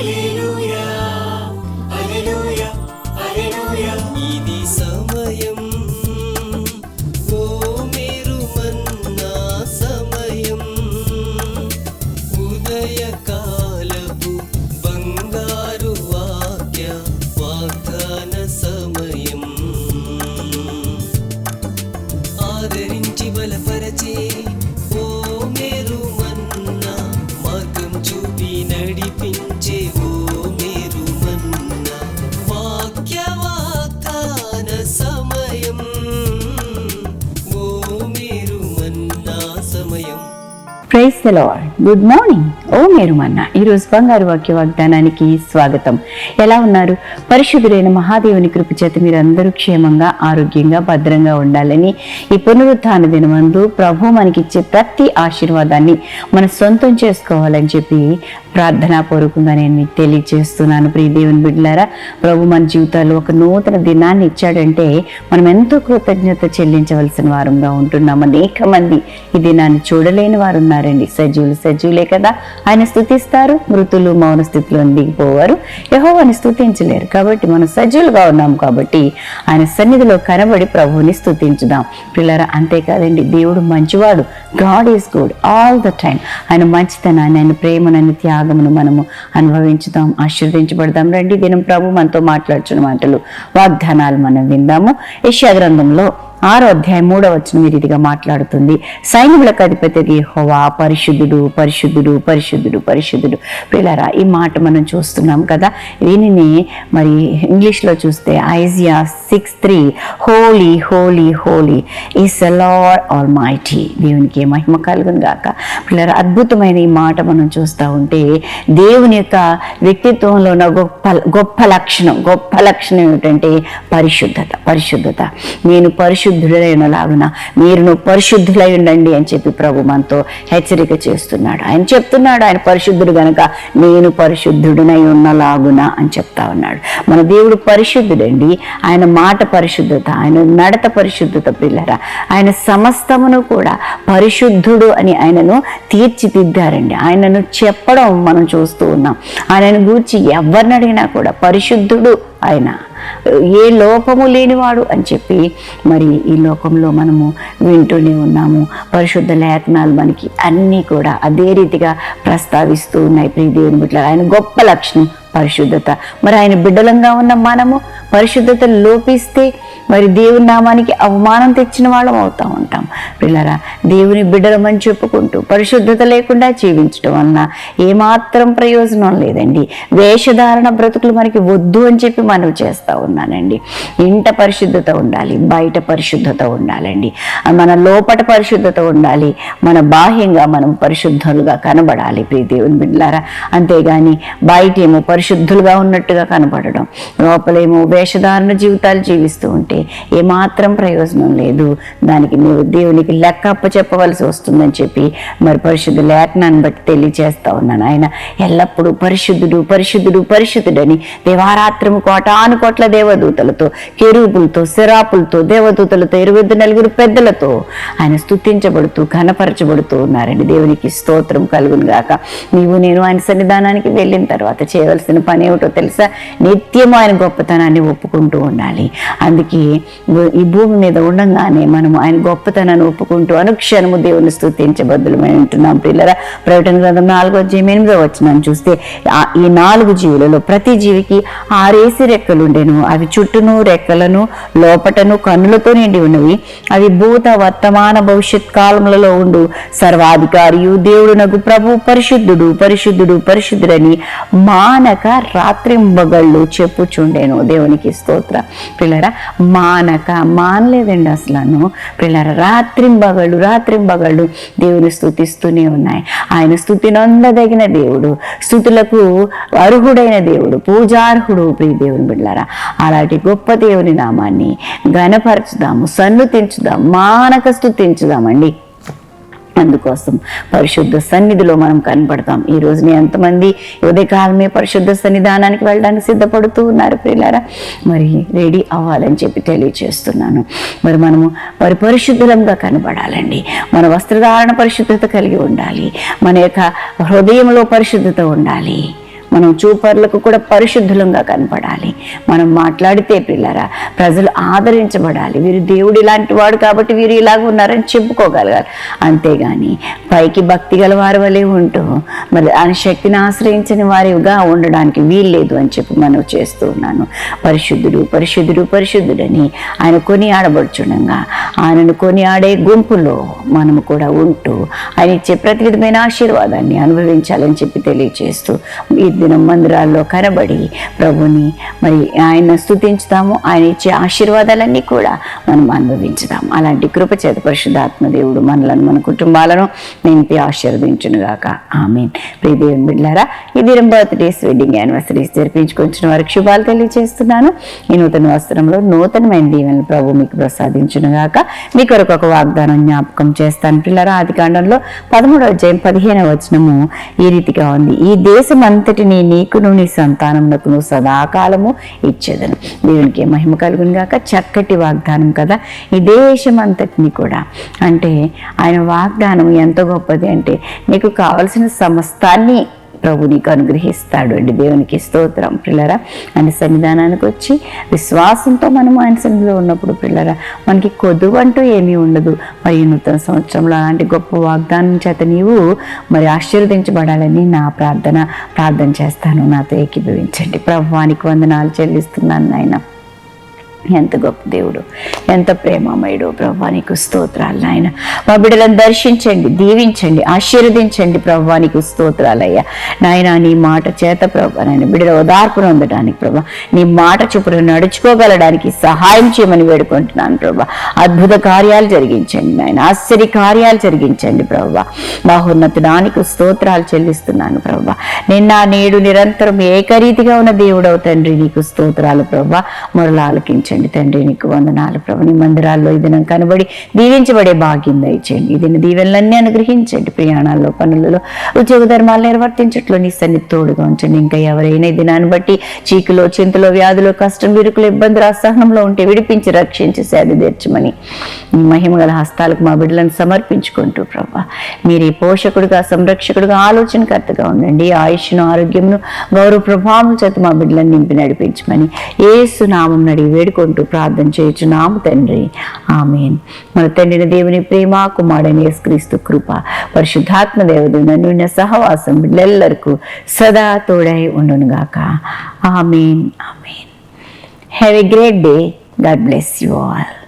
一路。6 good morning. ఓ మేరుమన్న ఈరోజు బంగారు వాక్య వాగ్దానానికి స్వాగతం. ఎలా ఉన్నారు? పరిశుద్ధులైన మహాదేవుని కృపచేత మీరు అందరూ క్షేమంగా ఆరోగ్యంగా భద్రంగా ఉండాలని ఈ పునరుత్న దినమందు ప్రభు మనకిచ్చే ప్రతి ఆశీర్వాదాన్ని మనం సొంతం చేసుకోవాలని చెప్పి ప్రార్థనాపూర్వకంగా నేను మీకు తెలియజేస్తున్నాను. ప్రియదేవుని బిడ్డలారా ప్రభు మన జీవితాల్లో ఒక నూతన దినాన్ని ఇచ్చాడంటే మనం ఎంతో కృతజ్ఞత చెల్లించవలసిన వారంగా ఉంటున్నాం. అనేక మంది ఈ దినాన్ని చూడలేని వారు ఉన్నారండి. సజీవులు సజీవులే కదా. ఆయన స్థుతిస్తారు మృతులు మౌన స్థితిలో దిగిపోవారు యహోవాని స్థుతించలేరు. కాబట్టి మనం సజీవులుగా ఉన్నాం కాబట్టి ఆయన సన్నిధిలో కనబడి ప్రభువుని స్థుతించుదాం. పిల్లరా అంతేకాదండి. దేవుడు మంచివాడు. God is good all the time ఆయన మంచితనాన్ని ఆయన ప్రేమను ఆయన త్యాగమును మనము అనుభవించుదాం ఆశీర్వదించబడదాం. రండి దినం ప్రభు మనతో మాట్లాడుచున్న మాటలు వాగ్దానాలు మనం విందాము. యశ్యా గ్రంథంలో ఆరో అధ్యాయం మూడో వచ్చిన రీతిగా మాట్లాడుతుంది. సైనికులకు అధిపతి హోవా పరిశుద్ధుడు పరిశుద్ధుడు పరిశుద్ధుడు పరిశుద్ధుడు. పిల్లరా ఈ మాట మనం చూస్తున్నాం కదా? దీనిని మరి ఇంగ్లీష్లో చూస్తే Isaiah six three holy holy holy is Lord almighty దేవునికి మహిమ కలుగును గాక. పిల్లరా అద్భుతమైన ఈ మాట మనం చూస్తూ ఉంటే దేవుని యొక్క వ్యక్తిత్వంలో ఉన్న గొప్ప గొప్ప లక్షణం గొప్ప లక్షణం ఏమిటంటే పరిశుద్ధత పరిశుద్ధత. నేను పరిశుద్ధుడైనలాగున మీరును పరిశుద్ధులై ఉండండి అని చెప్పి ప్రభు మనతో హెచ్చరిక చేస్తున్నాడు. ఆయన చెప్తున్నాడు ఆయన పరిశుద్ధుడు గనక నేను పరిశుద్ధుడినై ఉన్నలాగున అని చెప్తా ఉన్నాడు. మన దేవుడు పరిశుద్ధుడండి. ఆయన మాట పరిశుద్ధత ఆయన నడత పరిశుద్ధత పిల్లరా. ఆయన సమస్తమును కూడా పరిశుద్ధుడు అని ఆయనను తీర్చిదిద్దారండి. ఆయనను చెప్పడం మనం చూస్తూ ఉన్నాం. ఆయనను గూర్చి ఎవరిని అడిగినా కూడా పరిశుద్ధుడు ఆయన. ఏ లోపము లేనివాడు అని చెప్పి మరి ఈ లోకంలో మనము వింటూనే ఉన్నాము. పరిశుద్ధ లేఖనాలు మనకి అన్నీ కూడా అదే రీతిగా ప్రస్తావిస్తూ ఉన్నాయి. ప్రియ దేవుని ఆయన గొప్ప లక్షణం. పరిశుద్ధత. మరి ఆయన బిడ్డలంగా ఉన్న మనము పరిశుద్ధత లోపిస్తే మరి దేవుని నామానికి అవమానం తెచ్చిన వాళ్ళం అవుతా ఉంటాం. పిల్లరా దేవుని బిడ్డలమని చెప్పుకుంటూ పరిశుద్ధత లేకుండా జీవించడం వలన ఏమాత్రం ప్రయోజనం లేదండి. వేషధారణ బ్రతుకులు మనకి వద్దు అని చెప్పి మనం చేస్తూ ఉన్నానండి. ఇంట పరిశుద్ధత ఉండాలి బయట పరిశుద్ధత ఉండాలండి. మన లోపట పరిశుద్ధత ఉండాలి మన బాహ్యంగా మనం పరిశుద్ధులుగా కనబడాలి ప్రీ దేవుని బిడ్డలారా. అంతేగాని బయట ఏమో పరిశుద్ధులుగా ఉన్నట్టుగా కనబడడం. లోపలేమో వేషధారణ జీవితాలు జీవిస్తూ ఉంటే ఏమాత్రం ప్రయోజనం లేదు. దానికి నువ్వు దేవునికి లెక్క అప్ప చెప్పవలసి వస్తుందని చెప్పి మరి పరిశుద్ధ లేఖనాన్ని బట్టి తెలియచేస్తా ఉన్నాను. ఆయన ఎల్లప్పుడూ పరిశుద్ధుడు పరిశుద్ధుడు పరిశుద్ధుడని దేవారాత్రము కోటాను కోట్ల దేవదూతలతో కెరూపులతో సిరాపులతో దేవదూతలతో ఇరవై నలుగురు పెద్దలతో ఆయన స్తుతించబడుతూ ఘనపరచబడుతూ ఉన్నారండి. దేవునికి స్తోత్రం కలుగును గాక. నీవు నేను ఆయన సన్నిధానానికి వెళ్ళిన తర్వాత చేయవలసిన పని ఏమిటో తెలుసా? నిత్యం ఆయన గొప్పతనాన్ని ఒప్పుకుంటూ ఉండాలి. అందుకే ఈ భూమి మీద ఉండగానే మనం ఆయన గొప్పతనాన్ని ఒప్పుకుంటూ అనుక్షణము దేవుని స్తుతించబద్దులమై ఉంటున్నాం పిల్లరా ప్రకటన గ్రంథం నాలుగో జీవి ఎనిమిదో వచ్చినాను చూస్తే ఈ నాలుగు జీవులలో ప్రతి జీవికి ఆరేసి రెక్కలు ఉండేను. అవి చుట్టూను రెక్కలను లోపటను కన్నులతో నిండి ఉన్నవి. అవి భూత వర్తమాన భవిష్యత్ కాలములలో ఉండు. సర్వాధికారియు దేవుడునకు ప్రభు పరిశుద్ధుడు పరిశుద్ధుడు పరిశుద్ధుడని మానక రాత్రింబగళ్ళు చెప్పుచుండేను దేవునికి స్తోత్ర. పిల్లరా మానక మానలేదండి అసలు పిల్లరా రాత్రింబగళ్ళు రాత్రింబగళ్ళు దేవుని స్థుతిస్తూనే ఉన్నాయి. ఆయన స్థుతి నొందదగిన దేవుడు స్థుతులకు అర్హుడైన దేవుడు పూజార్హుడు ప్రియ దేవుని బిడ్డారా అలాంటి గొప్ప దేవుని నామాన్ని ఘనపరచుదాము సన్నుతించుదాం మానక స్థుతించుదామండి అందుకోసం పరిశుద్ధ సన్నిధిలో మనం కనపడతాం ఈ రోజున ఎంతమంది ఉదయకాలమే పరిశుద్ధ సన్నిధానానికి వెళ్ళడానికి సిద్ధపడుతూ ఉన్నారు ప్రియులారా. మరి రెడీ అవ్వాలని చెప్పి తెలియచేస్తున్నాను. మరి మనము మరి పరిశుద్ధంగా కనబడాలండి. మన వస్త్రధారణ పరిశుద్ధత కలిగి ఉండాలి. మన యొక్క హృదయంలో పరిశుద్ధత ఉండాలి. మనం చూపర్లకు కూడా పరిశుద్ధులంగా కనపడాలి. మనం మాట్లాడితే పిల్లరా ప్రజలు ఆదరించబడాలి. వీరు దేవుడు ఇలాంటి వాడు కాబట్టి వీరు ఇలాగ ఉన్నారని చెప్పుకోగలగాలి. అంతేగాని పైకి భక్తి గల వారి వలె ఉంటూ మరి ఆయన శక్తిని ఆశ్రయించని వారిగా ఉండడానికి వీల్లేదు అని చెప్పి మనం చేస్తూ ఉన్నాను. పరిశుద్ధుడు పరిశుద్ధుడు పరిశుద్ధుడని ఆయన కొని ఆడబడుచుండగా ఆయనను కొని ఆడే గుంపులో మనము కూడా ఉంటూ ఆయన ఇచ్చే ప్రతి విధమైన ఆశీర్వాదాన్ని అనుభవించాలని చెప్పి తెలియజేస్తూ ఈ దినం మందిరాల్లో కనబడి ప్రభుని మరి ఆయన స్థుతించుదాము ఆయన ఇచ్చే ఆశీర్వాదాలన్నీ కూడా మనం అనుభవించుదాం. అలాంటి కృప చేత పరిశుద్ధాత్మ దేవుడు మనలను మన కుటుంబాలను నింపి ఆశీర్వదించునుగాక. ఆమెన్. ప్రియదేవుని బిడ్డారా ఈ దినం బర్త్డేస్ వెడ్డింగ్ యానివర్సరీస్ జరిపించుకొచ్చిన వారికి శుభాలు తెలియజేస్తున్నాను. ఈ నూతన వస్త్రంలో నూతనమైన దీవెనలు ప్రభు మీకు ప్రసాదించునుగాక. మీ కొరకు ఒక వాగ్దానం జ్ఞాపకం చేస్తాను పిల్లరా. ఆది కాండంలో పదమూడవ జయం పదిహేనవ వచనము ఈ రీతిగా ఉంది. ఈ దేశం అంతటిని నీకును నీ సంతానమునకును సదాకాలము ఇచ్చేదను. దేవునికి మహిమ కలుగును గాక. చక్కటి వాగ్దానం కదా. ఈ దేశం అంతటిని కూడా. అంటే ఆయన వాగ్దానం ఎంత గొప్పది అంటే నీకు కావలసిన సమస్తాన్ని ప్రభు నీకు అనుగ్రహిస్తాడు అండి. దేవునికి స్తోత్రం పిల్లరా. ఆయన సన్నిధానానికి వచ్చి విశ్వాసంతో మనం ఆయన సన్నిధిలో ఉన్నప్పుడు పిల్లరా మనకి కొదువు అంటూ ఏమీ ఉండదు. మరి నూతన సంవత్సరంలో అలాంటి గొప్ప వాగ్దానం చేత నీవు మరి ఆశీర్వదించబడాలని నా ప్రార్థన ప్రార్థన చేస్తాను. నాతో ఏకీభవించండి. ప్రభువానికి వందనాలు చెల్లిస్తున్నాను నాయన. ఎంత గొప్ప దేవుడు ఎంత ప్రేమమయుడు. ప్రభా నీకు స్తోత్రాలు నాయన. మా బిడ్డలను దర్శించండి దీవించండి ఆశీర్వదించండి ప్రభా నీకు స్తోత్రాలయ్యా నాయన నీ మాట చేత ప్రభా నాయన బిడ్డల ఓదార్పును పొందడానికి ప్రభా నీ మాట చూపును నడుచుకోగలడానికి సహాయం చేయమని వేడుకుంటున్నాను ప్రభా. అద్భుత కార్యాలు జరిగించండి నాయన ఆశ్చర్య కార్యాలు జరిగించండి ప్రభా. బాహోన్నతుడానికి స్తోత్రాలు చెల్లిస్తున్నాను ప్రభా. నిన్న నేడు నిరంతరం ఏకరీతిగా ఉన్న దేవుడవు తండ్రి నీకు స్తోత్రాలు ప్రభా. మొరలు దయచేయండి తండ్రి నీకు వందనాలు ప్రభు. నీ మందిరాల్లో ఈ దినం కనబడి దీవించబడే భాగ్యం దయచేయండి. ఈ దిన దీవెనలన్నీ అనుగ్రహించండి. ప్రయాణాల్లో పనులలో ఉద్యోగ ధర్మాలు నిర్వర్తించట్లో నీ సన్ని తోడుగా ఉంచండి. ఇంకా ఎవరైనా ఈ దినాన్ని బట్టి చీకులో చింతలో వ్యాధులు కష్టం విరుకులు ఇబ్బందులు అసహనంలో ఉంటే విడిపించి రక్షించి సేద తీర్చమని నీ మహిమ గల హస్తాలకు మా బిడ్డలను సమర్పించుకుంటూ ప్రభా మీరు ఈ పోషకుడుగా సంరక్షకుడుగా ఆలోచనకర్తగా ఉండండి. ఆయుష్ను ఆరోగ్యమును గౌరవ ప్రభావం చేత మా బిడ్డలను నింపి నడిపించమని ఏసు నామం వేడుకో వేడుకుంటూ ప్రార్థన చేయుచున్నాము తండ్రి. ఆమెన్. మన తండ్రిని దేవుని ప్రేమ కుమారుడని యేసుక్రీస్తు కృప పరిశుద్ధాత్మ దేవుడు నన్ను సహవాసం బిడ్డలెల్లరకు సదా తోడై ఉండునుగాక amen. Amen. Have a great day God bless you all